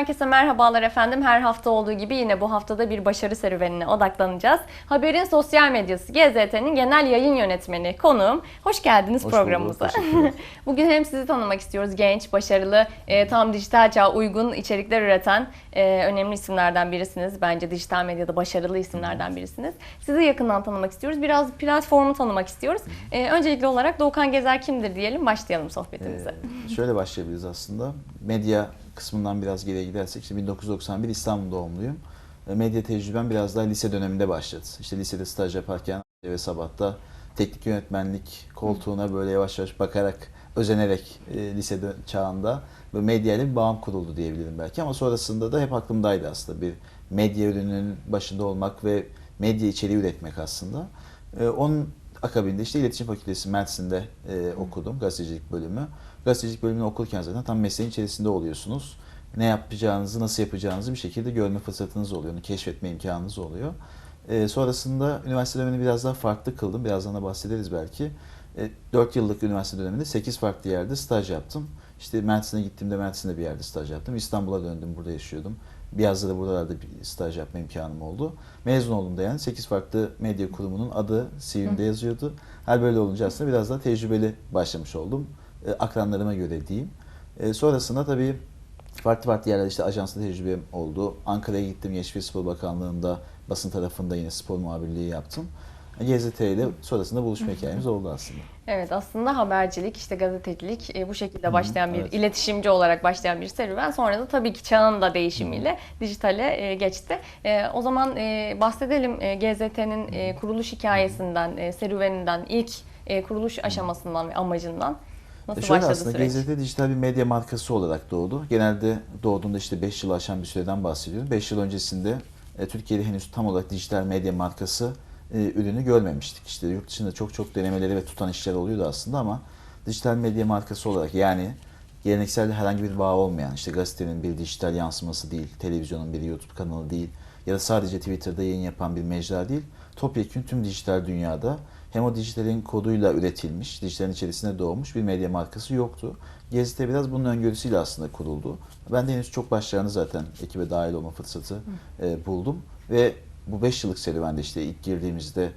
Herkese merhabalar efendim. Her hafta olduğu gibi yine bu haftada bir başarı serüvenine odaklanacağız. Haberin sosyal medyası GZT'nin genel yayın yönetmeni konuğum. Hoş geldiniz Hoş programımıza. bulduk. Bugün hem sizi tanımak istiyoruz. Genç, başarılı, e, tam dijital çağa uygun içerikler üreten e, önemli isimlerden birisiniz. Bence dijital medyada başarılı isimlerden birisiniz. Sizi yakından tanımak istiyoruz. Biraz platformu tanımak istiyoruz. E, öncelikli olarak Doğukan Gezer kimdir diyelim. Başlayalım sohbetimize. Ee, şöyle başlayabiliriz aslında. Medya kısmından biraz geriye gidersek, işte 1991 İstanbul doğumluyum. Medya tecrübem biraz daha lise döneminde başladı. İşte lisede staj yaparken ve sabahta teknik yönetmenlik koltuğuna böyle yavaş yavaş bakarak, özenerek e, lise çağında ve medya ile bir bağım kuruldu diyebilirim belki. Ama sonrasında da hep aklımdaydı aslında bir medya ürününün başında olmak ve medya içeriği üretmek aslında. E, onun akabinde işte iletişim fakültesi Mersin'de e, okudum gazetecilik bölümü. Gazetecilik bölümünü okurken zaten tam mesleğin içerisinde oluyorsunuz. Ne yapacağınızı, nasıl yapacağınızı bir şekilde görme fırsatınız oluyor, onu keşfetme imkanınız oluyor. E, sonrasında üniversite dönemini biraz daha farklı kıldım. Birazdan da bahsederiz belki. E, 4 yıllık üniversite döneminde 8 farklı yerde staj yaptım. İşte Mersin'e gittiğimde Mersin'de bir yerde staj yaptım. İstanbul'a döndüm, burada yaşıyordum. Biraz da buralarda bir staj yapma imkanım oldu. Mezun olduğumda yani 8 farklı medya kurumunun adı CV'mde yazıyordu. Her böyle olunca aslında biraz daha tecrübeli başlamış oldum. E, akranlarıma göre diyeyim. E, sonrasında tabii farklı farklı yerlerde işte ajanslı tecrübem oldu. Ankara'ya gittim Gençlik Spor Bakanlığı'nda basın tarafında yine spor muhabirliği yaptım. GZT ile sonrasında buluşma hikayemiz oldu aslında. Evet aslında habercilik, işte gazetecilik e, bu şekilde başlayan bir evet. iletişimci olarak başlayan bir serüven. Sonra da tabii ki çağın da değişimiyle dijitale e, geçti. E, o zaman e, bahsedelim e, GZT'nin e, kuruluş hikayesinden, e, serüveninden, ilk e, kuruluş aşamasından ve amacından. Nasıl E şöyle başladı aslında süreç? GZT dijital bir medya markası olarak doğdu. Genelde doğduğunda işte 5 yıl aşan bir süreden bahsediyoruz. 5 yıl öncesinde e, Türkiye'de henüz tam olarak dijital medya markası e, ürünü görmemiştik. İşte yurt dışında çok çok denemeleri ve tutan işler oluyordu aslında ama dijital medya markası olarak yani geleneksel herhangi bir bağ olmayan işte gazetenin bir dijital yansıması değil, televizyonun bir YouTube kanalı değil ya da sadece Twitter'da yayın yapan bir mecra değil. Topyekün tüm dijital dünyada hem o dijitalin koduyla üretilmiş, dijitalin içerisinde doğmuş bir medya markası yoktu. GZT biraz bunun öngörüsüyle aslında kuruldu. Ben de henüz çok başlarını zaten ekibe dahil olma fırsatı e, buldum. Ve bu 5 yıllık serüvende işte ilk girdiğimizde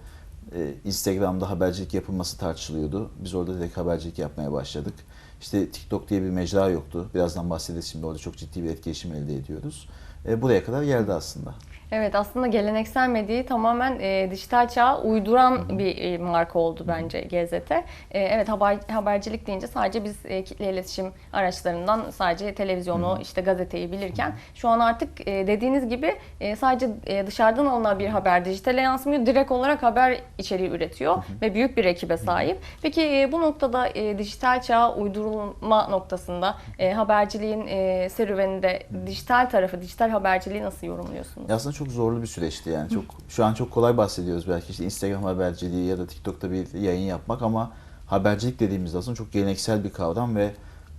e, Instagram'da habercilik yapılması tartışılıyordu. Biz orada direkt habercilik yapmaya başladık. İşte TikTok diye bir mecra yoktu. Birazdan bahsederiz şimdi orada çok ciddi bir etkileşim elde ediyoruz. E, buraya kadar geldi aslında. Evet aslında geleneksel medyayı tamamen e, dijital çağa uyduran bir e, marka oldu bence GZT. E, evet haber, habercilik deyince sadece biz e, kitle iletişim araçlarından sadece televizyonu işte gazeteyi bilirken şu an artık e, dediğiniz gibi e, sadece e, dışarıdan alınan bir haber dijitale yansımıyor. Direkt olarak haber içeriği üretiyor ve büyük bir ekibe sahip. Peki e, bu noktada e, dijital çağa uydurulma noktasında e, haberciliğin e, serüveninde dijital tarafı, dijital haberciliği nasıl yorumluyorsunuz? Ya Aslında çok zorlu bir süreçti yani. Çok şu an çok kolay bahsediyoruz belki işte Instagram haberciliği ya da TikTok'ta bir yayın yapmak ama habercilik dediğimizde aslında çok geleneksel bir kavram ve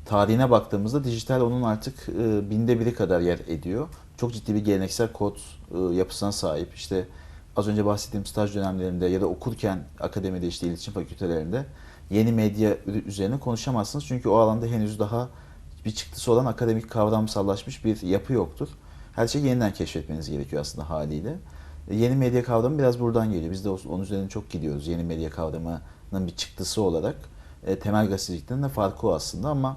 tarihine baktığımızda dijital onun artık e, binde biri kadar yer ediyor. Çok ciddi bir geleneksel kod e, yapısına sahip. İşte az önce bahsettiğim staj dönemlerinde ya da okurken akademide işte iletişim fakültelerinde yeni medya üzerine konuşamazsınız. Çünkü o alanda henüz daha bir çıktısı olan akademik kavramsallaşmış bir yapı yoktur. Her şeyi yeniden keşfetmeniz gerekiyor aslında haliyle. E, Yeni medya kavramı biraz buradan geliyor. Biz de onun üzerine çok gidiyoruz. Yeni medya kavramının bir çıktısı olarak. E, temel gazetecilikten de farkı o aslında ama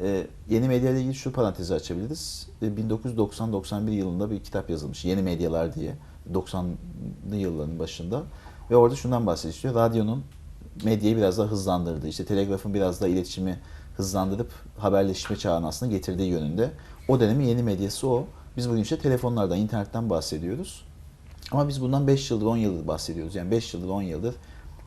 e, yeni medya ile ilgili şu parantezi açabiliriz. E, 1990-91 yılında bir kitap yazılmış. Yeni medyalar diye. 90'lı yılların başında. Ve orada şundan bahsediyor. Radyonun medyayı biraz daha hızlandırdı. İşte telegrafın biraz daha iletişimi hızlandırıp haberleşme çağına aslında getirdiği yönünde. O dönemin yeni medyası o. Biz bugün işte telefonlardan, internetten bahsediyoruz. Ama biz bundan 5 yıldır, 10 yıldır bahsediyoruz. Yani 5 yıldır, 10 yıldır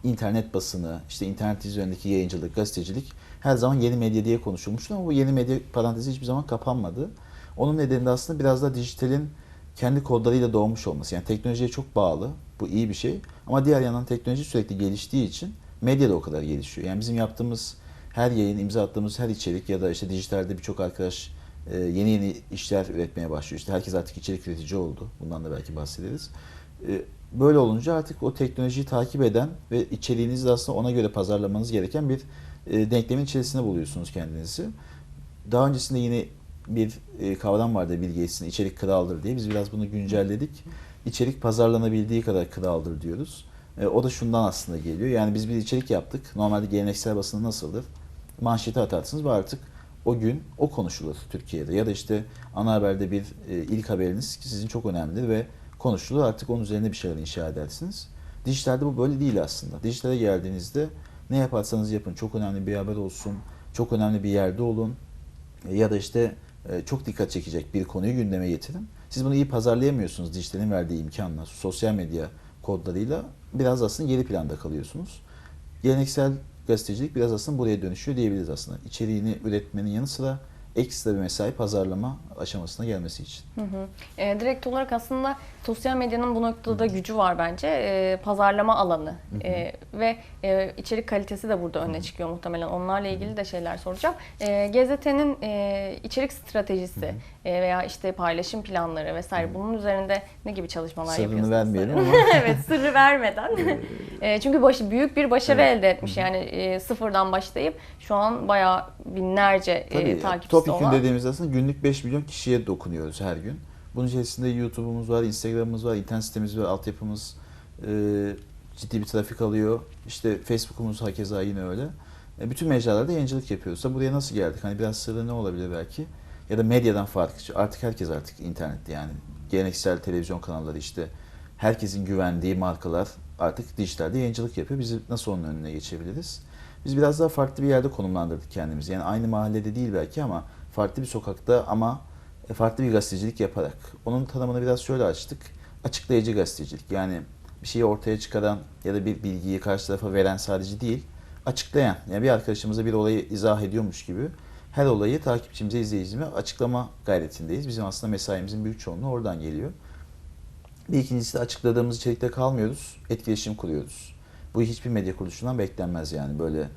internet basını, işte internet üzerindeki yayıncılık, gazetecilik her zaman yeni medya diye konuşulmuştu ama bu yeni medya parantezi hiçbir zaman kapanmadı. Onun nedeni de aslında biraz da dijitalin kendi kodlarıyla doğmuş olması. Yani teknolojiye çok bağlı. Bu iyi bir şey. Ama diğer yandan teknoloji sürekli geliştiği için medya da o kadar gelişiyor. Yani bizim yaptığımız her yayın, imza attığımız her içerik ya da işte dijitalde birçok arkadaş e, yeni yeni işler üretmeye başlıyor. İşte herkes artık içerik üretici oldu. Bundan da belki bahsederiz. E, Böyle olunca artık o teknolojiyi takip eden ve içeriğinizi de aslında ona göre pazarlamanız gereken bir e, denklemin içerisinde buluyorsunuz kendinizi. Daha öncesinde yine bir e, kavram vardı Bill içerik kraldır diye. Biz biraz bunu güncelledik. İçerik pazarlanabildiği kadar kraldır diyoruz. E, o da şundan aslında geliyor. Yani biz bir içerik yaptık. Normalde geleneksel basında nasıldır? Manşeti atarsınız ve artık o gün o konuşulur Türkiye'de. Ya da işte ana haberde bir e, ilk haberiniz ki sizin çok önemlidir ve konuşulur. Artık onun üzerine bir şeyler inşa edersiniz. Dijitalde bu böyle değil aslında. Dijitale geldiğinizde ne yaparsanız yapın. Çok önemli bir haber olsun. Çok önemli bir yerde olun. E, Ya da işte e, çok dikkat çekecek bir konuyu gündeme getirin. Siz bunu iyi pazarlayamıyorsunuz dijitalin verdiği imkanla, sosyal medya kodlarıyla biraz aslında geri planda kalıyorsunuz. Geleneksel gazetecilik biraz aslında buraya dönüşüyor diyebiliriz aslında. İçeriğini üretmenin yanı sıra ekstra bir mesai pazarlama aşamasına gelmesi için. Hı hı. E, direkt olarak aslında sosyal medyanın bu noktada gücü var bence. E, pazarlama alanı E, ve e, içerik kalitesi de burada öne çıkıyor muhtemelen. Onlarla ilgili de şeyler soracağım. E, GZT'nin e, içerik stratejisi e, veya işte paylaşım planları vesaire bunun üzerinde ne gibi çalışmalar Sırrını yapıyorsunuz? vermeyelim ama. evet sırrı vermeden. E, çünkü başı büyük bir başarı Evet. elde etmiş. Yani e, sıfırdan başlayıp şu an bayağı binlerce e, Tabii takipçisi Topik'in olan. dediğimiz aslında günlük 5 milyon kişiye dokunuyoruz her gün. Bunun içerisinde YouTube'umuz var, Instagram'ımız var, internet sitemiz var, altyapımız e, ciddi bir trafik alıyor. İşte Facebook'umuz hakeza yine öyle. E, bütün mecralarda yayıncılık yapıyoruz. Buraya nasıl geldik? Hani biraz sırrı ne olabilir belki? Ya da medyadan farklı. Artık herkes artık internette yani. Geleneksel televizyon kanalları işte herkesin güvendiği markalar artık dijitalde yayıncılık yapıyor. Biz nasıl onun önüne geçebiliriz? Biz biraz daha farklı bir yerde konumlandırdık kendimizi. Yani aynı mahallede değil belki ama farklı bir sokakta ama e, farklı bir gazetecilik yaparak. Onun tanımını biraz şöyle açtık. Açıklayıcı gazetecilik. Yani bir şeyi ortaya çıkaran ya da bir bilgiyi karşı tarafa veren sadece değil, açıklayan. Yani bir arkadaşımıza bir olayı izah ediyormuş gibi her olayı takipçimize, izleyicimize açıklama gayretindeyiz. Bizim aslında mesaimizin büyük çoğunluğu oradan geliyor. Bir ikincisi de açıkladığımız içerikte kalmıyoruz, etkileşim kuruyoruz. Bu hiçbir medya kuruluşundan beklenmez yani böyle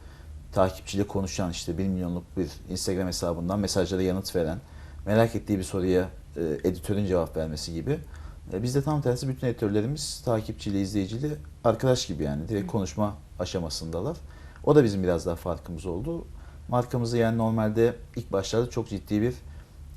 takipçiyle konuşan işte 1 milyonluk bir Instagram hesabından mesajlara yanıt veren, merak ettiği bir soruya e, editörün cevap vermesi gibi. E, bizde tam tersi bütün editörlerimiz takipçiyle, izleyiciyle arkadaş gibi yani direkt konuşma aşamasındalar. O da bizim biraz daha farkımız oldu. Markamızı yani normalde ilk başlarda çok ciddi bir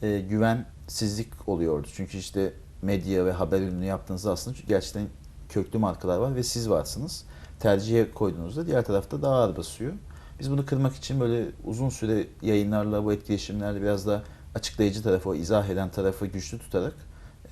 e, güvensizlik oluyordu. Çünkü işte medya ve haber ürünü yaptığınızda aslında gerçekten köklü markalar var ve siz varsınız. Tercihe koyduğunuzda diğer tarafta daha ağır basıyor. Biz bunu kırmak için böyle uzun süre yayınlarla, bu etkileşimlerle biraz da açıklayıcı tarafı, o izah eden tarafı güçlü tutarak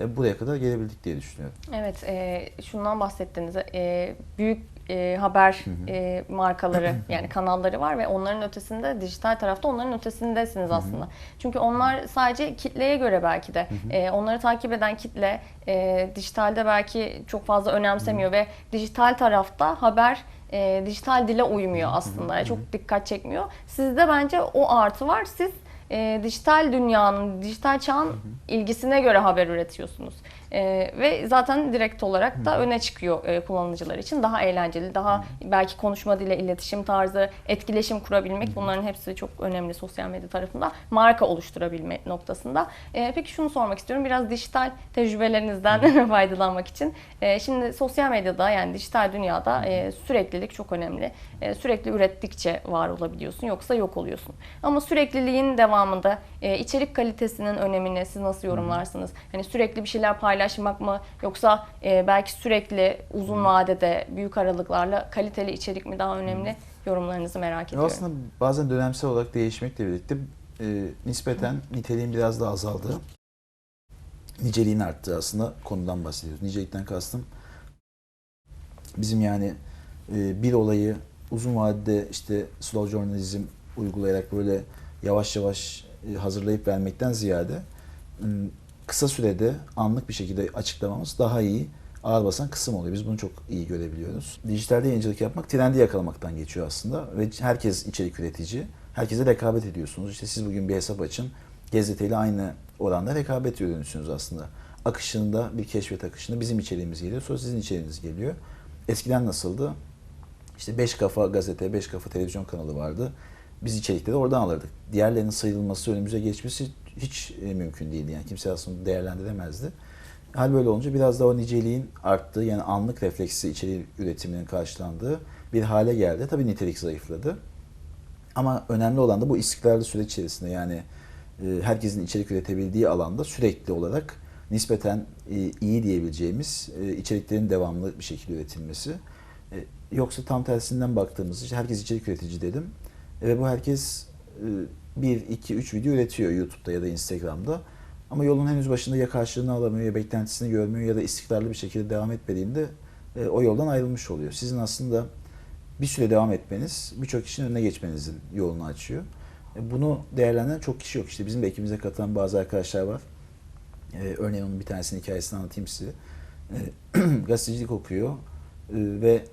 buraya kadar gelebildik diye düşünüyorum. Evet, e, şundan bahsettiniz. E, büyük e, haber e, markaları yani kanalları var ve onların ötesinde dijital tarafta onların ötesindesiniz aslında. Çünkü onlar sadece kitleye göre belki de e, onları takip eden kitle e, dijitalde belki çok fazla önemsemiyor ve dijital tarafta haber e, dijital dile uymuyor aslında. Çok dikkat çekmiyor. Sizde bence o artı var. Siz e, dijital dünyanın, dijital çağın ilgisine göre haber üretiyorsunuz. E, ve zaten direkt olarak da öne çıkıyor e, kullanıcılar için. Daha eğlenceli, daha belki konuşma dili, iletişim tarzı, etkileşim kurabilmek bunların hepsi çok önemli sosyal medya tarafında. Marka oluşturabilme noktasında. E, peki şunu sormak istiyorum. Biraz dijital tecrübelerinizden faydalanmak için. E, şimdi sosyal medyada yani dijital dünyada e, süreklilik çok önemli. E, sürekli ürettikçe var olabiliyorsun yoksa yok oluyorsun. Ama sürekliliğin devamında e, içerik kalitesinin önemini siz nasıl yorumlarsınız? Hani sürekli bir şeyler paylaşmak mı yoksa e, belki sürekli uzun vadede büyük aralıklarla kaliteli içerik mi daha önemli? Yorumlarınızı merak ediyorum. aslında bazen dönemsel olarak değişmekle birlikte e, nispeten niteliğin biraz daha azaldığı, niceliğin arttığı aslında konudan bahsediyoruz. Nicelikten kastım bizim yani e, bir olayı uzun vadede işte slow journalism uygulayarak böyle yavaş yavaş e, hazırlayıp vermekten ziyade kısa sürede anlık bir şekilde açıklamamız daha iyi ağır basan kısım oluyor. Biz bunu çok iyi görebiliyoruz. Dijitalde yayıncılık yapmak trendi yakalamaktan geçiyor aslında ve herkes içerik üretici. Herkese rekabet ediyorsunuz. İşte siz bugün bir hesap açın. gazeteyle aynı oranda rekabet ürünüsünüz aslında. Akışında bir keşfet akışında bizim içeriğimiz geliyor. Sonra sizin içeriğiniz geliyor. Eskiden nasıldı? İşte 5 kafa gazete, 5 kafa televizyon kanalı vardı. Biz içerikleri oradan alırdık. Diğerlerinin sayılması, önümüze geçmesi hiç e, mümkün değildi. Yani kimse aslında değerlendiremezdi. Hal böyle olunca biraz daha o niceliğin arttığı yani anlık refleksi içeriği üretiminin karşılandığı bir hale geldi. Tabii nitelik zayıfladı. Ama önemli olan da bu istikrarlı süreç içerisinde yani e, herkesin içerik üretebildiği alanda sürekli olarak nispeten e, iyi diyebileceğimiz içeriklerin devamlı bir şekilde üretilmesi. Yoksa tam tersinden baktığımızda işte herkes içerik üretici dedim. Ve bu herkes 1, 2, 3 video üretiyor YouTube'da ya da Instagram'da. Ama yolun henüz başında ya karşılığını alamıyor ya beklentisini görmüyor ya da istikrarlı bir şekilde devam etmediğinde e, o yoldan ayrılmış oluyor. Sizin aslında bir süre devam etmeniz birçok kişinin önüne geçmenizin yolunu açıyor. E, Bunu değerlendiren çok kişi yok. İşte bizim de ekibimize katılan bazı arkadaşlar var. Ee, örneğin onun bir tanesinin hikayesini anlatayım size. Ee, gazetecilik okuyor e, ve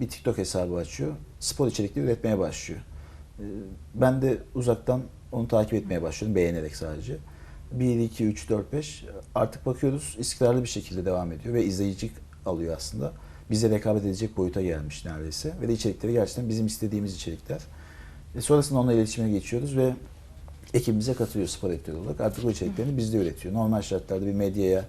bir TikTok hesabı açıyor. Spor içerikleri üretmeye başlıyor. Ee, ben de uzaktan onu takip etmeye başlıyorum beğenerek sadece. 1, 2, 3, 4, 5 artık bakıyoruz istikrarlı bir şekilde devam ediyor ve izleyici alıyor aslında. Bize rekabet edecek boyuta gelmiş neredeyse. Ve de içerikleri gerçekten bizim istediğimiz içerikler. E sonrasında onunla iletişime geçiyoruz ve ekibimize katılıyor spor editörü olarak. Artık o içeriklerini bizde üretiyor. Normal şartlarda bir medyaya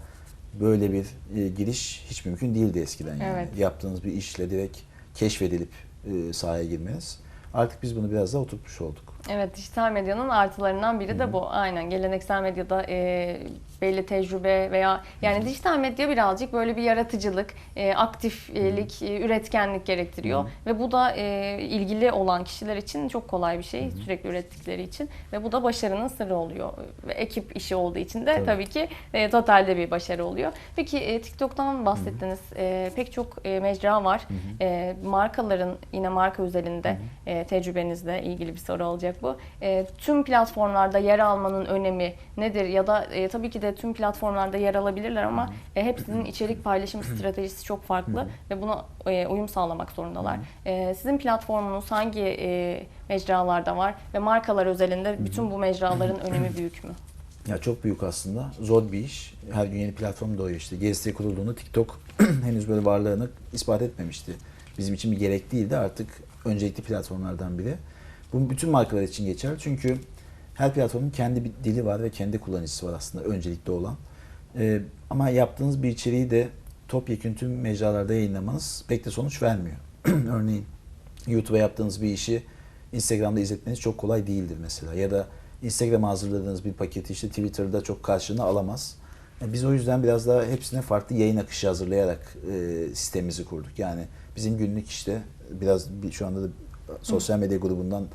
böyle bir e, giriş hiç mümkün değildi eskiden yani. Evet. Yaptığınız bir işle direkt keşfedilip e, sahaya girmeniz. Artık biz bunu biraz daha oturtmuş olduk. Evet, dijital medyanın artılarından biri de bu. Aynen, geleneksel medyada e, belli tecrübe veya yani dijital medya birazcık böyle bir yaratıcılık, e, aktiflik, e, üretkenlik gerektiriyor. Ve bu da e, ilgili olan kişiler için çok kolay bir şey sürekli ürettikleri için. Ve bu da başarının sırrı oluyor. Ve ekip işi olduğu için de Tabii. tabii ki e, totalde bir başarı oluyor. Peki e, TikTok'tan bahsettiniz. E, pek çok e, mecra var. E, markaların yine marka özelinde e, tecrübenizle ilgili bir soru olacak bu. E, tüm platformlarda yer almanın önemi nedir? Ya da e, tabii ki de tüm platformlarda yer alabilirler ama e, hepsinin içerik paylaşım stratejisi çok farklı ve buna e, uyum sağlamak zorundalar. E, sizin platformunuz hangi e, mecralarda var ve markalar özelinde bütün bu mecraların önemi büyük mü? Ya çok büyük aslında. Zor bir iş. Her gün yeni platform doğuyor işte. GST kurulduğunda TikTok henüz böyle varlığını ispat etmemişti. Bizim için bir gerek değildi. Artık öncelikli platformlardan biri. Bu bütün markalar için geçerli. Çünkü her platformun kendi bir dili var ve kendi kullanıcısı var aslında öncelikli olan. Ee, ama yaptığınız bir içeriği de topyekun tüm mecralarda yayınlamanız pek de sonuç vermiyor. Örneğin YouTube'a yaptığınız bir işi Instagram'da izletmeniz çok kolay değildir mesela. Ya da Instagram'a hazırladığınız bir paketi işte Twitter'da çok karşılığını alamaz. Yani biz o yüzden biraz daha hepsine farklı yayın akışı hazırlayarak e, sistemimizi kurduk. Yani bizim günlük işte biraz bir- şu anda da sosyal medya grubundan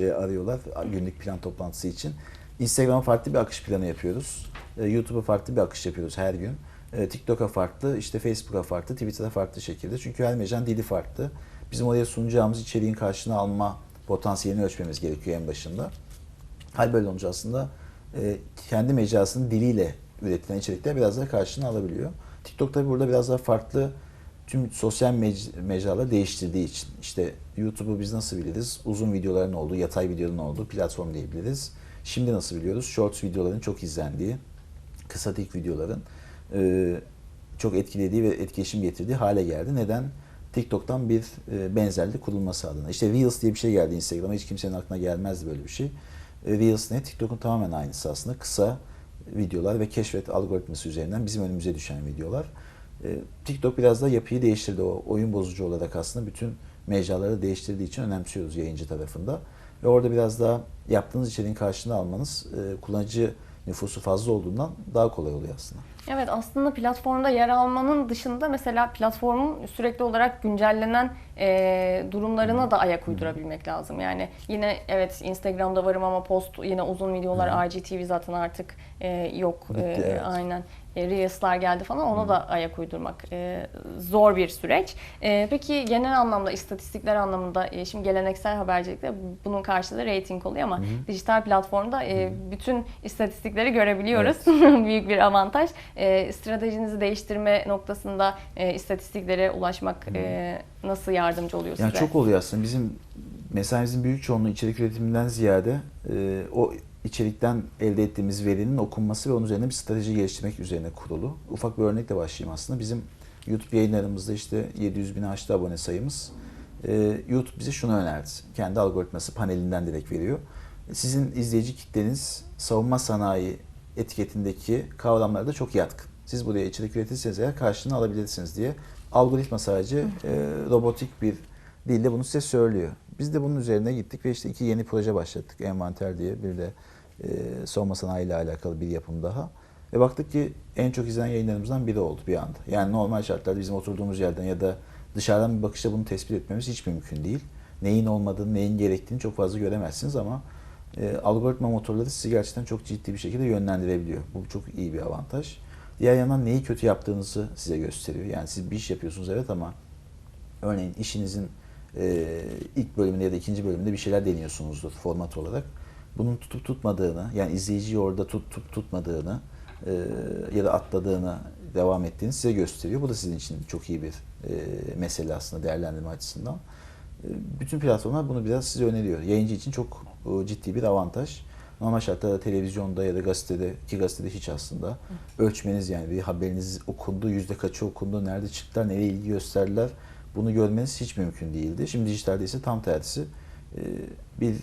e, arıyorlar günlük plan toplantısı için. Instagram'a farklı bir akış planı yapıyoruz. E, YouTube'a farklı bir akış yapıyoruz her gün. E, TikTok'a farklı, işte Facebook'a farklı, Twitter'a farklı şekilde. Çünkü her mecranın dili farklı. Bizim oraya sunacağımız içeriğin karşılığını alma potansiyelini ölçmemiz gerekiyor en başında. Hal böyle olunca aslında e, kendi mecrasının diliyle üretilen içerikler biraz daha karşılığını alabiliyor. TikTok tabi burada biraz daha farklı tüm sosyal mec- mecraları değiştirdiği için. işte YouTube'u biz nasıl biliriz? Uzun videoların olduğu, yatay videonun olduğu platform diyebiliriz. Şimdi nasıl biliyoruz? Shorts videoların çok izlendiği, kısa tek videoların e, çok etkilediği ve etkileşim getirdiği hale geldi. Neden? TikTok'tan bir e, benzerlik kurulması adına. İşte Reels diye bir şey geldi Instagram'a. Hiç kimsenin aklına gelmezdi böyle bir şey. E, Reels ne? TikTok'un tamamen aynısı aslında. Kısa videolar ve keşfet algoritması üzerinden bizim önümüze düşen videolar. E, TikTok biraz da yapıyı değiştirdi. O oyun bozucu olarak aslında bütün mecraları değiştirdiği için önemsiyoruz yayıncı tarafında. Ve orada biraz daha yaptığınız içeriğin karşılığını almanız e, kullanıcı nüfusu fazla olduğundan daha kolay oluyor aslında. Evet aslında platformda yer almanın dışında mesela platformun sürekli olarak güncellenen e, durumlarına da ayak uydurabilmek lazım. Yani yine evet Instagram'da varım ama post yine uzun videolar IGTV zaten artık e, yok. Bitti, E, evet. Aynen. E, Reels'lar geldi falan ona da ayak uydurmak e, zor bir süreç. E, peki genel anlamda istatistikler anlamında e, şimdi geleneksel habercilikte bunun karşılığı rating oluyor ama dijital platformda e, bütün istatistikleri görebiliyoruz. Büyük bir avantaj. E, stratejinizi değiştirme noktasında e, istatistiklere ulaşmak e, nasıl yardımcı oluyor Yani size? çok oluyor aslında. Bizim mesaimizin büyük çoğunluğu içerik üretiminden ziyade e, o içerikten elde ettiğimiz verinin okunması ve onun üzerine bir strateji geliştirmek üzerine kurulu. Ufak bir örnekle başlayayım aslında. Bizim YouTube yayınlarımızda işte 700 bin aştı abone sayımız. Ee, YouTube bize şunu önerdi. Kendi algoritması panelinden direkt veriyor. Sizin izleyici kitleniz savunma sanayi etiketindeki kavramlara da çok yatkın. Siz buraya içerik üretirseniz eğer karşılığını alabilirsiniz diye algoritma sadece e, robotik bir dille bunu size söylüyor. Biz de bunun üzerine gittik ve işte iki yeni proje başlattık. Envanter diye bir de e, savunma sanayi ile alakalı bir yapım daha. Ve baktık ki en çok izlenen yayınlarımızdan biri oldu bir anda. Yani normal şartlarda bizim oturduğumuz yerden ya da dışarıdan bir bakışta bunu tespit etmemiz hiç mümkün değil. Neyin olmadığını, neyin gerektiğini çok fazla göremezsiniz ama e, algoritma motorları sizi gerçekten çok ciddi bir şekilde yönlendirebiliyor. Bu çok iyi bir avantaj. Diğer yandan neyi kötü yaptığınızı size gösteriyor. Yani siz bir iş yapıyorsunuz evet ama örneğin işinizin e, ilk bölümünde ya da ikinci bölümünde bir şeyler deniyorsunuzdur format olarak. Bunun tutup tutmadığını, yani izleyiciyi orada tutup tutmadığını e, ya da atladığını, devam ettiğini size gösteriyor. Bu da sizin için çok iyi bir e, mesele aslında değerlendirme açısından. E, bütün platformlar bunu biraz size öneriyor. Yayıncı için çok ciddi bir avantaj. Normal şartlarda televizyonda ya da gazetede, ki gazetede hiç aslında ölçmeniz yani bir haberiniz okundu, yüzde kaçı okundu, nerede çıktılar, nereye ilgi gösterdiler bunu görmeniz hiç mümkün değildi. Şimdi dijitalde ise tam tersi e, bir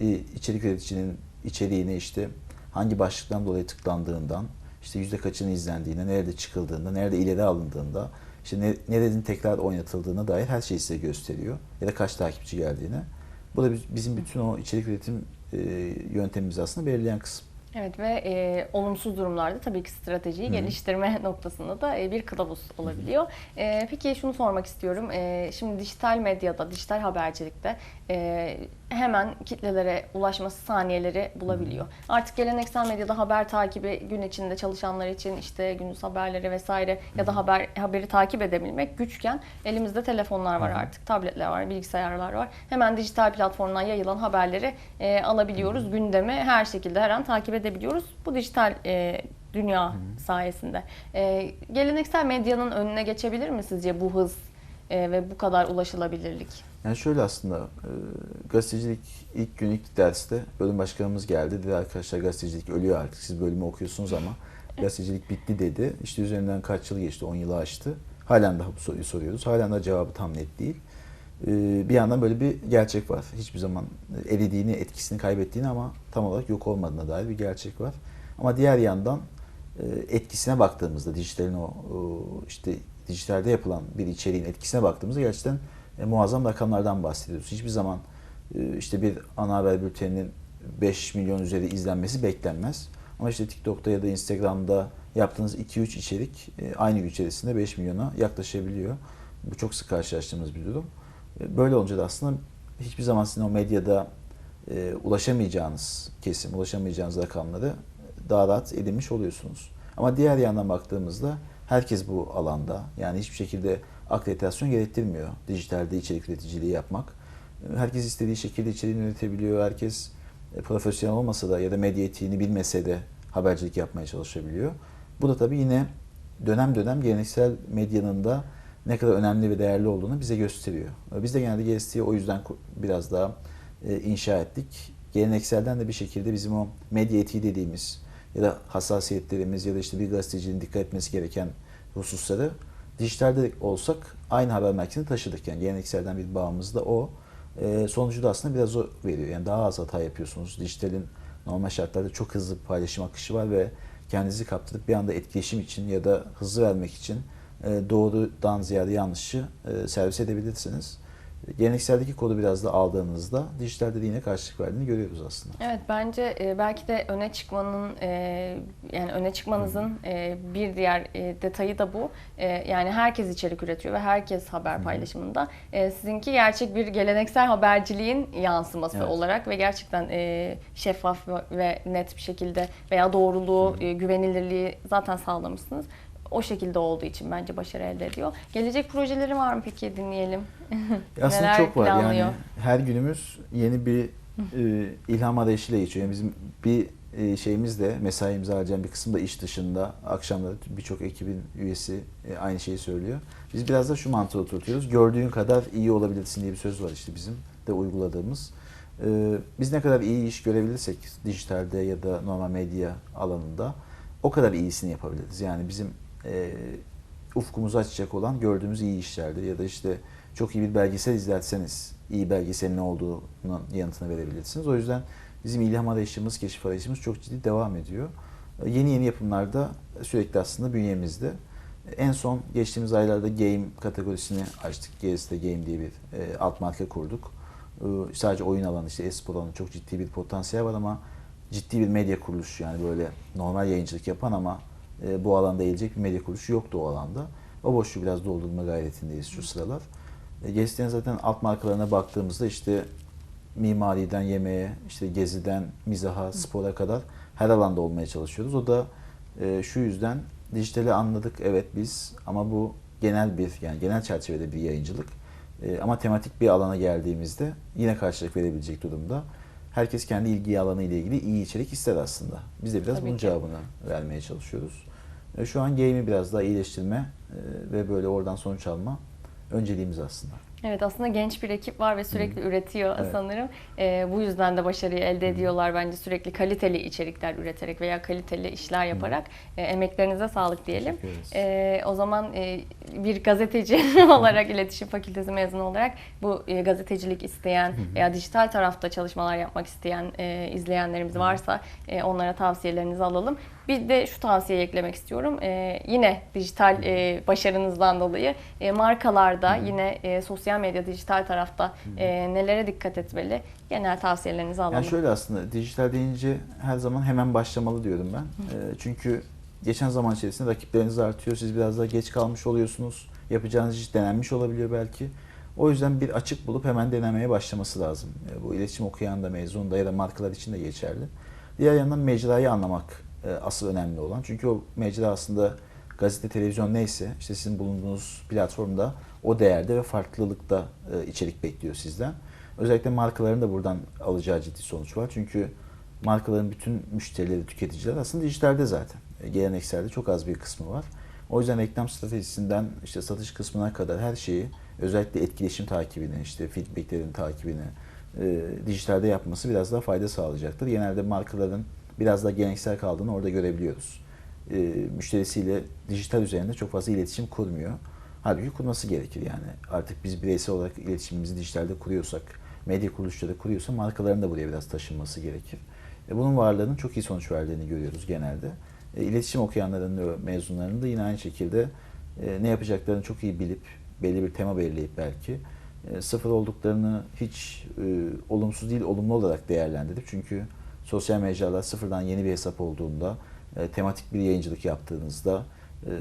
e, içerik üreticinin içeriğine işte hangi başlıktan dolayı tıklandığından, işte yüzde kaçını izlendiğine, nerede çıkıldığında, nerede ileri alındığında, işte ne, nerenin tekrar oynatıldığına dair her şeyi size gösteriyor. Ya da kaç takipçi geldiğine. Bu da bizim bütün o içerik üretim e, yöntemimizi aslında belirleyen kısım. Evet ve e, olumsuz durumlarda tabii ki stratejiyi Hı. geliştirme noktasında da e, bir kılavuz olabiliyor. E, peki şunu sormak istiyorum. E, şimdi dijital medyada, dijital habercilikte e, hemen kitlelere ulaşması saniyeleri bulabiliyor. Artık geleneksel medyada haber takibi gün içinde çalışanlar için işte gündüz haberleri vesaire ya da haber haberi takip edebilmek güçken elimizde telefonlar var artık, tabletler var, bilgisayarlar var. Hemen dijital platformdan yayılan haberleri e, alabiliyoruz. Gündemi her şekilde her an takip edebiliyoruz. Bu dijital e, dünya sayesinde. E, geleneksel medyanın önüne geçebilir mi sizce bu hız e, ve bu kadar ulaşılabilirlik? Yani şöyle aslında e, gazetecilik ilk gün ilk derste bölüm başkanımız geldi. Dedi arkadaşlar gazetecilik ölüyor artık siz bölümü okuyorsunuz ama gazetecilik bitti dedi. İşte üzerinden kaç yıl geçti 10 yılı aştı. Halen daha bu soruyu soruyoruz. Halen daha cevabı tam net değil. E, bir yandan böyle bir gerçek var. Hiçbir zaman eridiğini, etkisini kaybettiğini ama tam olarak yok olmadığına dair bir gerçek var. Ama diğer yandan e, etkisine baktığımızda dijitalin o işte dijitalde yapılan bir içeriğin etkisine baktığımızda gerçekten e, muazzam rakamlardan bahsediyoruz. Hiçbir zaman e, işte bir ana haber bülteninin 5 milyon üzeri izlenmesi beklenmez. Ama işte TikTok'ta ya da Instagram'da yaptığınız 2-3 içerik e, aynı gün içerisinde 5 milyona yaklaşabiliyor. Bu çok sık karşılaştığımız bir durum. E, Böyle olunca da aslında hiçbir zaman sizin o medyada e, ulaşamayacağınız kesim, ulaşamayacağınız rakamları daha rahat edinmiş oluyorsunuz. Ama diğer yandan baktığımızda herkes bu alanda yani hiçbir şekilde akreditasyon gerektirmiyor dijitalde içerik üreticiliği yapmak. Herkes istediği şekilde içeriğini üretebiliyor. Herkes e, profesyonel olmasa da ya da medya etiğini bilmese de habercilik yapmaya çalışabiliyor. Bu da tabii yine dönem dönem geleneksel medyanın da ne kadar önemli ve değerli olduğunu bize gösteriyor. Biz de genelde GST'yi o yüzden biraz daha e, inşa ettik. Gelenekselden de bir şekilde bizim o medya etiği dediğimiz ya da hassasiyetlerimiz ya da işte bir gazetecinin dikkat etmesi gereken hususları dijitalde olsak aynı haber merkezine taşıdık. Yani gelenekselden bir bağımız da o. E, sonucu da aslında biraz o veriyor. Yani daha az hata yapıyorsunuz. Dijitalin normal şartlarda çok hızlı bir paylaşım akışı var ve kendinizi kaptırıp bir anda etkileşim için ya da hızlı vermek için e, doğrudan ziyade yanlışı e, servis edebilirsiniz. Gelenekseldeki kodu biraz da aldığınızda dijitalde de yine karşılık verdiğini görüyoruz aslında. Evet bence e, belki de öne çıkmanın e, yani öne çıkmanızın e, bir diğer e, detayı da bu. E, yani herkes içerik üretiyor ve herkes haber paylaşımında. E, sizinki gerçek bir geleneksel haberciliğin yansıması Evet. olarak ve gerçekten e, şeffaf ve- ve net bir şekilde veya doğruluğu, e, güvenilirliği zaten sağlamışsınız. O şekilde olduğu için bence başarı elde ediyor. Gelecek projeleri var mı peki dinleyelim? Aslında Neler çok var planlıyor? yani her günümüz yeni bir e, ilham arayışıyla geçiyor. Yani bizim bir e, şeyimiz de mesaimizi harcayan bir kısım da iş dışında akşamları birçok ekibin üyesi e, aynı şeyi söylüyor. Biz biraz da şu mantığı oturtuyoruz. Gördüğün kadar iyi olabilirsin diye bir söz var işte bizim de uyguladığımız. Ee, biz ne kadar iyi iş görebilirsek dijitalde ya da normal medya alanında o kadar iyisini yapabiliriz. Yani bizim e, ufkumuzu açacak olan gördüğümüz iyi işlerdir. Ya da işte çok iyi bir belgesel izlerseniz iyi belgeselin ne olduğunun yanıtını verebilirsiniz. O yüzden bizim ilham arayışımız, keşif arayışımız çok ciddi devam ediyor. Ee, Yeni yeni yapımlarda sürekli aslında bünyemizde. En son geçtiğimiz aylarda game kategorisini açtık. GST Game diye bir e, alt marka kurduk. Ee, sadece oyun alanı işte e-spor alanı çok ciddi bir potansiyel var ama ciddi bir medya kuruluşu yani böyle normal yayıncılık yapan ama e, bu alanda eğilecek bir medya kuruluşu yoktu o alanda. O boşluğu biraz doldurma gayretindeyiz şu sıralar. E, GST'nin zaten alt markalarına baktığımızda işte mimariden yemeğe, işte geziden mizaha, spora kadar her alanda olmaya çalışıyoruz. O da e, şu yüzden dijitali anladık evet biz ama bu genel bir yani genel çerçevede bir yayıncılık. E, ama tematik bir alana geldiğimizde yine karşılık verebilecek durumda. Herkes kendi ilgi alanı ile ilgili iyi içerik ister aslında. Biz de biraz Tabii bunun ki. cevabını vermeye çalışıyoruz. E, şu an game'i biraz daha iyileştirme e, ve böyle oradan sonuç alma önceliğimiz aslında. Evet aslında genç bir ekip var ve sürekli üretiyor Evet. sanırım. Ee, bu yüzden de başarıyı elde ediyorlar bence sürekli kaliteli içerikler üreterek veya kaliteli işler yaparak. Ee, emeklerinize sağlık diyelim. Ee, o zaman e, bir gazeteci olarak, iletişim fakültesi mezunu olarak bu e, gazetecilik isteyen veya dijital tarafta çalışmalar yapmak isteyen e, izleyenlerimiz varsa e, onlara tavsiyelerinizi alalım. Bir de şu tavsiyeyi eklemek istiyorum. E, yine dijital e, başarınızdan dolayı e, markalarda yine e, sosyal medya, dijital tarafta e, nelere dikkat etmeli? Genel tavsiyelerinizi alalım. Yani şöyle aslında dijital deyince her zaman hemen başlamalı diyorum ben. Ee, çünkü geçen zaman içerisinde rakipleriniz artıyor. Siz biraz daha geç kalmış oluyorsunuz. Yapacağınız iş denenmiş olabiliyor belki. O yüzden bir açık bulup hemen denemeye başlaması lazım. Ee, Bu iletişim okuyan da mezun da ya da markalar için de geçerli. Diğer yandan mecrayı anlamak e, asıl önemli olan. Çünkü o mecra aslında gazete, televizyon neyse işte sizin bulunduğunuz platformda o değerde ve farklılıkta e, içerik bekliyor sizden. Özellikle markaların da buradan alacağı ciddi sonuç var. Çünkü markaların bütün müşterileri, tüketiciler aslında dijitalde zaten. E, Gelenekselde çok az bir kısmı var. O yüzden reklam stratejisinden işte satış kısmına kadar her şeyi özellikle etkileşim takibini, işte feedbacklerin takibini e, dijitalde yapması biraz daha fayda sağlayacaktır. Genelde markaların biraz daha geleneksel kaldığını orada görebiliyoruz. E, müşterisiyle dijital üzerinde çok fazla iletişim kurmuyor. Halbuki kurması gerekir yani. Artık biz bireysel olarak iletişimimizi dijitalde kuruyorsak, medya kuruluşları kuruyorsa markaların da buraya biraz taşınması gerekir. E, bunun varlığının çok iyi sonuç verdiğini görüyoruz genelde. E, iletişim okuyanların mezunlarının da yine aynı şekilde e, ne yapacaklarını çok iyi bilip, belli bir tema belirleyip belki e, sıfır olduklarını hiç e, olumsuz değil, olumlu olarak değerlendirip çünkü sosyal mecralar sıfırdan yeni bir hesap olduğunda, e, tematik bir yayıncılık yaptığınızda e,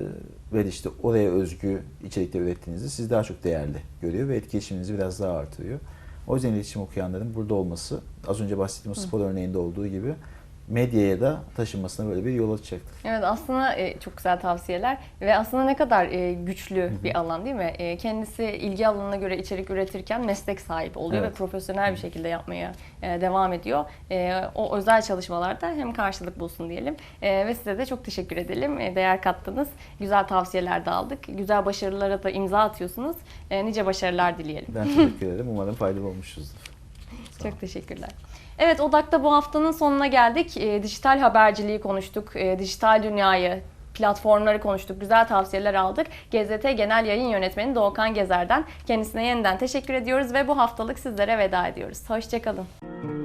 ve işte oraya özgü içerikler ürettiğinizde sizi daha çok değerli görüyor ve etkileşiminizi biraz daha artırıyor. O yüzden iletişim okuyanların burada olması az önce bahsettiğim o spor örneğinde olduğu gibi medyaya da taşınmasına böyle bir yol açacaktır. Evet aslında e, çok güzel tavsiyeler ve aslında ne kadar e, güçlü bir alan değil mi? E, kendisi ilgi alanına göre içerik üretirken meslek sahibi oluyor Evet. ve profesyonel bir şekilde yapmaya e, devam ediyor. E, o özel çalışmalarda hem karşılık bulsun diyelim E, ve size de çok teşekkür edelim. E, değer kattınız. Güzel tavsiyeler de aldık. Güzel başarılara da imza atıyorsunuz. E, nice başarılar dileyelim. Ben teşekkür ederim. Umarım faydalı olmuşuzdur. Çok teşekkürler. Evet Odak'ta bu haftanın sonuna geldik. E, dijital haberciliği konuştuk, e, dijital dünyayı, platformları konuştuk, güzel tavsiyeler aldık. GZT Genel Yayın Yönetmeni Doğukan Gezer'den kendisine yeniden teşekkür ediyoruz ve bu haftalık sizlere veda ediyoruz. Hoşçakalın.